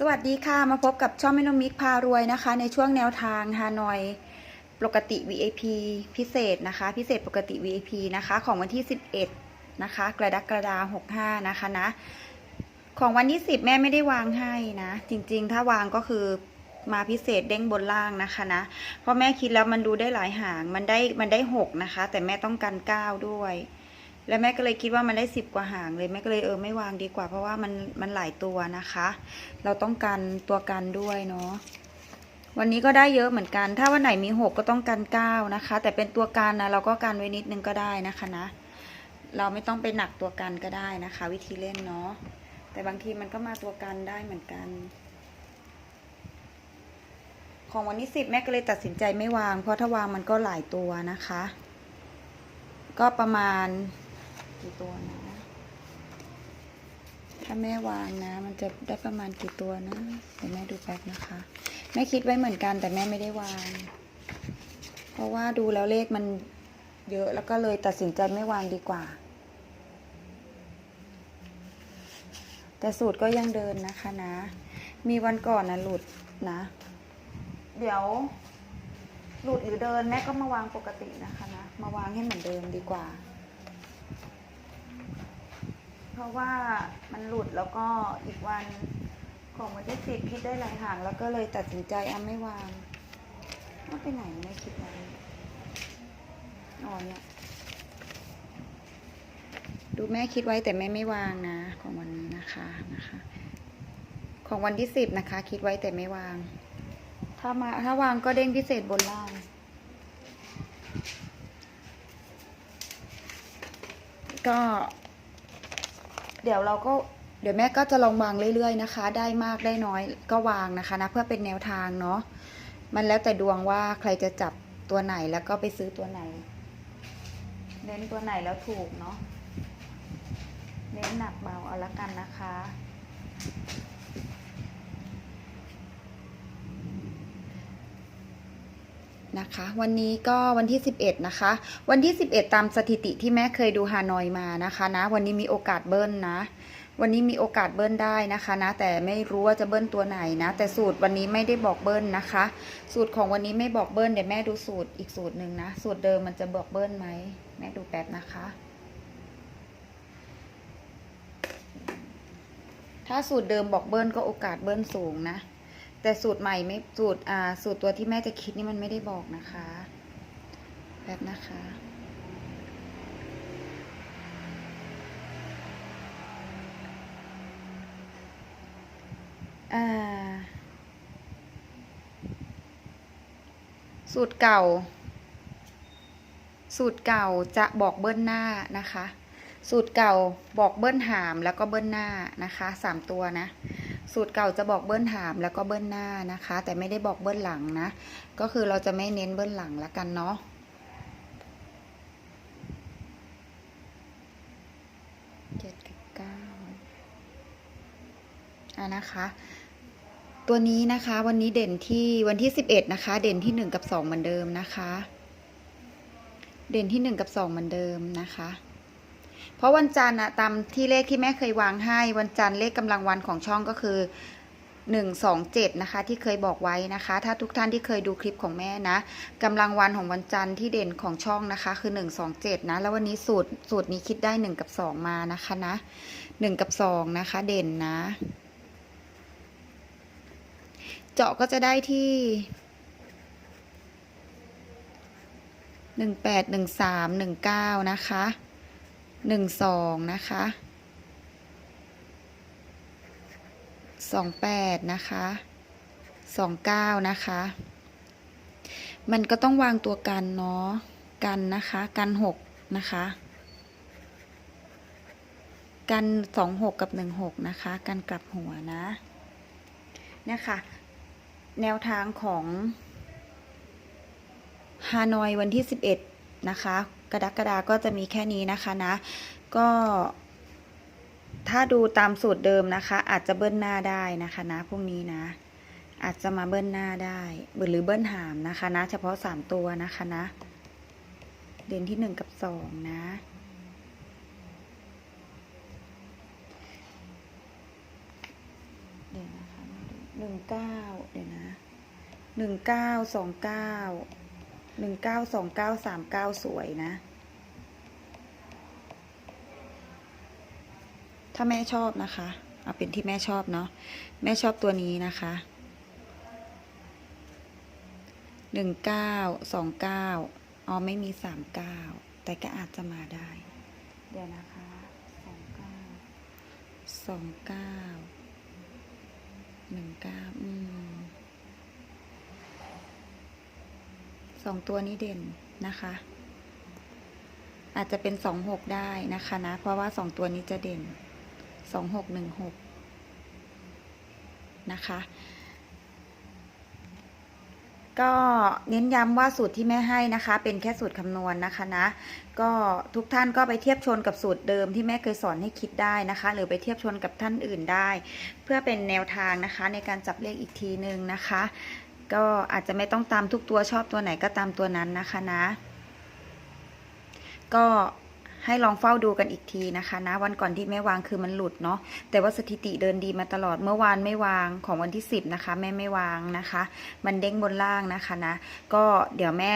สวัสดีค่ะ มาพบกับช่องแม่นมมิกพารวยนะคะ ในช่วงแนวทางฮานอยปกติ VIP พิเศษนะคะ พิเศษปกติ VIP นะคะ ของวันที่ 11 นะคะ กระดักกระดา65 นะคะนะ ของวันที่ 10 แม่ไม่ได้วางให้นะ จริงๆ ถ้าวางก็คือมาพิเศษเด้งบนล่างนะคะนะ เพราะแม่คิดแล้วมันดูได้หลายหาง มันได้มันได้ 6 นะคะ แต่แม่ต้องกัน9ด้วย แล้วแม่ก็เลยคิดว่ามันได้สิบกว่าหางเลยแม่ก็เลยเออไม่วางดีกว่า เพราะว่ามันมันหลายตัวนะคะ เราต้องกันตัวกันด้วยเนาะวันนี้ก็ได้เยอะเหมือนกัน ถ้าวันไหนมีหกก็ต้องกันเก้านะคะ แต่เป็นตัวกันนะเราก็กันไว้นิดนึงก็ได้นะคะนะ เราไม่ต้องไปหนักตัวกันก็ได้นะคะ วิธีเล่นเนาะแต่บางทีมันก็มาตัวกันได้เหมือนกัน ของวันนี้สิบแม่ก็เลยตัดสินใจไม่วาง เพราะถ้าวางมันก็หลายตัวนะคะ ก็ประมาณ กี่ตัวนะ ถ้าแม่วางนะ มันจะได้ประมาณกี่ตัวนะ เดี๋ยวแม่ดูแป๊บนะคะ แม่คิดไว้เหมือนกันแต่แม่ไม่ได้วาง เพราะว่าดูแล้วเลขมันเยอะแล้วก็เลยตัดสินใจไม่วางดีกว่า แต่สูตรก็ยังเดินนะคะนะ มีวันก่อนนะหลุดนะ เดี๋ยวหลุดหรือเดินแม่ก็มาวางปกตินะคะนะ มาวางให้เหมือนเดิมดีกว่า เพราะว่ามันหลุดแล้วก็อีกวันของวันที่สิบคิดได้หลายหางแล้วก็เลยตัดสินใจเอาไม่วางว่าไปไหนไม่คิดไว้อ๋อเนี่ยดูแม่คิดไว้แต่แม่ไม่วางนะ ของวันนี้นะคะนะคะ ของวันที่สิบนะคะ คิดไว้แต่ไม่วาง ถ้ามาถ้าวางก็เด้งพิเศษบนล่างก็ เดี๋ยวเราก็เดี๋ยวแม่ก็จะลองวางเรื่อยๆนะคะ ได้มากได้น้อยก็วางนะคะนะเพื่อเป็นแนวทางเนาะมันแล้วแต่ดวงว่าใครจะจับตัวไหนแล้วก็ไปซื้อตัวไหน เน้นตัวไหนแล้วถูกเนาะเน้นหนักเบาเอาละกันนะคะ นะคะ วันนี้ก็วันที่ 11 นะคะ วันที่ 11 ตามสถิติที่แม่เคยดูฮานอยมานะคะนะ วันนี้มีโอกาสเบิ้ลนะ วันนี้มีโอกาสเบิ้ลได้นะคะนะ แต่ไม่รู้ว่าจะเบิ้ลตัวไหนนะ แต่สูตรวันนี้ไม่ได้บอกเบิ้ลนะคะ สูตรของวันนี้ไม่บอกเบิ้ลเดี๋ยวแม่ดูสูตรอีกสูตรหนึ่งนะ สูตรเดิมมันจะบอกเบิ้ลไหม แม่ดูแป๊บนะคะถ้าสูตรเดิมบอกเบิ้ลก็โอกาสเบิ้ลสูงนะ แต่สูตรใหม่ไม่สูตรอ่าสูตรตัวที่แม่จะคิดนี่มันไม่ได้บอกนะคะแบบนะคะอ่าสูตรเก่า สูตรเก่าจะบอกเบิ้ลหน้านะคะ สูตรเก่าบอกเบิ้ลหามแล้วก็เบิ้ลหน้านะคะสามตัวนะ สูตรเก่าจะบอกเบิ้ลหามแล้วก็เบิ้ลหน้านะคะ แต่ไม่ได้บอกเบิ้ลหลังนะ ก็คือเราจะไม่เน้นเบิ้ลหลังล้วกันเนาะเจ็ดกับเก้าอะนะคะ ตัวนี้นะคะวันนี้เด่นที่วันที่สิบเอ็ดนะคะ เด่นที่หนึ่งกับสองเหมือนเดิมนะคะ เด่นที่หนึ่งกับสองเหมือนเดิมนะคะ เพราะวันจันทร์อะตามที่เลขที่แม่เคยวางให้ วันจันทร์เลขกำลังวันของช่องก็คือหนึ่งสองเจ็ดนะคะ ที่เคยบอกไว้นะคะ ถ้าทุกท่านที่เคยดูคลิปของแม่นะกำลังวันของวันจันทร์ที่เด่นของช่องนะคะ คือหนึ่งสองเจ็ดนะ แล้ววันนี้สูตรสูตรนี้คิดได้หนึ่งกับสองมานะคะนะหนึ่งกับสองนะคะ เด่นนะ เจาะก็จะได้ที่หนึ่งแปดหนึ่งสามหนึ่งเก้านะคะ หนึ่งสองนะคะสองแปดนะคะสองเก้านะคะ มันก็ต้องวางตัวกันเนาะ กันนะคะ กันหกนะคะ กันสองหกกับหนึ่งหกนะคะ กันกลับหัวนะเนี่ยค่ะแนวทางของฮานอยวันที่11นะคะ กระดักกระดาก็จะมีแค่นี้นะคะนะ ก็ ถ้าดูตามสูตรเดิมนะคะ อาจจะเบิ้ลหน้าได้นะคะนะพรุ่งนี้นะ อาจจะมาเบิ้ลหน้าได้หรือเบิ้ลหามนะคะนะ เฉพาะ3ตัวนะคะนะ เด่นที่1กับ2นะเดี๋ยวนะคะหนึ่งเก้าเดี๋ยวนะหนึ่งเก้าสองเก้า หนึ่งเก้าสองเก้าสามเก้าสวยนะ ถ้าแม่ชอบนะคะ เอาเป็นที่แม่ชอบเนาะ แม่ชอบตัวนี้นะคะหนึ่งเก้าสองเก้าอ๋อไม่มีสามเก้าแต่ก็อาจจะมาได้ เดี๋ยวนะคะสองเก้าสองเก้าหนึ่งเก้าอืม สองตัวนี้เด่นนะคะ อาจจะเป็นสองหกได้นะคะนะ เพราะว่าสองตัวนี้จะเด่นสองหกหนึ่งหกนะคะ ก็เน้นย้ำว่าสูตรที่แม่ให้นะคะ เป็นแค่สูตรคำนวณนะคะนะ ก็ทุกท่านก็ไปเทียบชนกับสูตรเดิมที่แม่เคยสอนให้คิดได้นะคะ หรือไปเทียบชนกับท่านอื่นได้ เพื่อเป็นแนวทางนะคะในการจับเลขอีกทีหนึ่งนะคะ ก็อาจจะไม่ต้องตามทุกตัวชอบตัวไหนก็ตามตัวนั้นนะคะนะ ก็ให้ลองเฝ้าดูกันอีกทีนะคะนะ วันก่อนที่แม่วางคือมันหลุดเนาะแต่ว่าสถิติเดินดีมาตลอดเมื่อวานไม่วางของวันที่ 10 นะคะ แม่ไม่วางนะคะ มันเด้งบนล่างนะคะนะ ก็เดี๋ยวแม่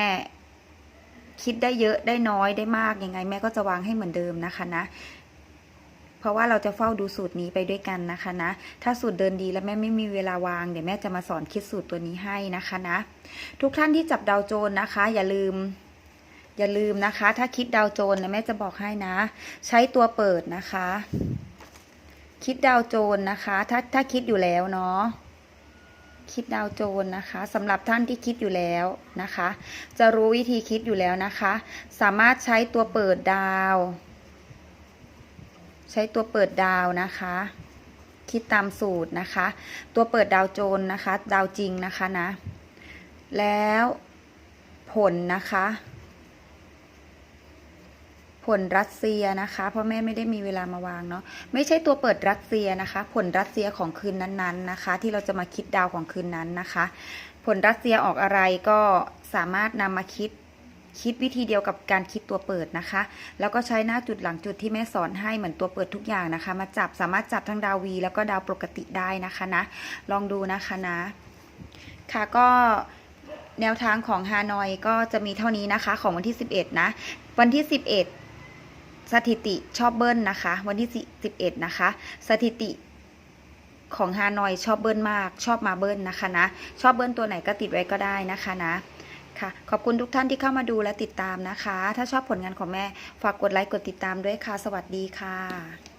คิดได้เยอะได้น้อยได้มากยังไง แม่ก็จะวางให้เหมือนเดิมนะคะนะ เพราะว่าเราจะเฝ้าดูสูตรนี้ไปด้วยกันนะคะนะ ถ้าสูตรเดินดีแล้วแม่ไม่มีเวลาวาง เดี๋ยวแม่จะมาสอนคิดสูตรตัวนี้ให้นะคะนะ ทุกท่านที่จับดาวโจรนะคะ อย่าลืม อย่าลืมนะคะ ถ้าคิดดาวโจรนะแม่จะบอกให้นะ ใช้ตัวเปิดนะคะ คิดดาวโจรนะคะ ถ้าถ้าคิดอยู่แล้วเนาะคิดดาวโจรนะคะสำหรับท่านที่คิดอยู่แล้วนะคะ จะรู้วิธีคิดอยู่แล้วนะคะ สามารถใช้ตัวเปิดดาว ใช้ตัวเปิดดาวนะคะ คิดตามสูตรนะคะ ตัวเปิดดาวโจรนะคะ ดาวจริงนะคะนะ แล้วผลนะคะ ผลรัสเซียนะคะเพราะแม่ไม่ได้มีเวลามาวางเนาะไม่ใช่ตัวเปิดรัสเซียนะคะ ผลรัสเซียของคืนนั้นๆนะคะ ที่เราจะมาคิดดาวของคืนนั้นนะคะ ผลรัสเซียออกอะไรก็สามารถนำมาคิด คิดวิธีเดียวกับการคิดตัวเปิดนะคะ แล้วก็ใช้หน้าจุดหลังจุดที่แม่สอนให้เหมือนตัวเปิดทุกอย่างนะคะ มาจับสามารถจับทั้งดาววี แล้วก็ดาวปกติได้นะคะนะ ลองดูนะคะนะ ค่ะก็แนวทางของฮานอยก็จะมีเท่านี้นะคะ ของวันที่ 11 นะ วันที่ 11 สถิติชอบเบิ้ลนะคะ วันที่ 11 นะคะ สถิติของฮานอยชอบเบิ้ลมาก ชอบมาเบิ้ลนะคะนะ ชอบเบิ้ลตัวไหนก็ติดไว้ก็ได้นะคะนะ ค่ะ ขอบคุณทุกท่านที่เข้ามาดูและติดตามนะคะ ถ้าชอบผลงานของแม่ ฝากกดไลค์กดติดตามด้วยค่ะ สวัสดีค่ะ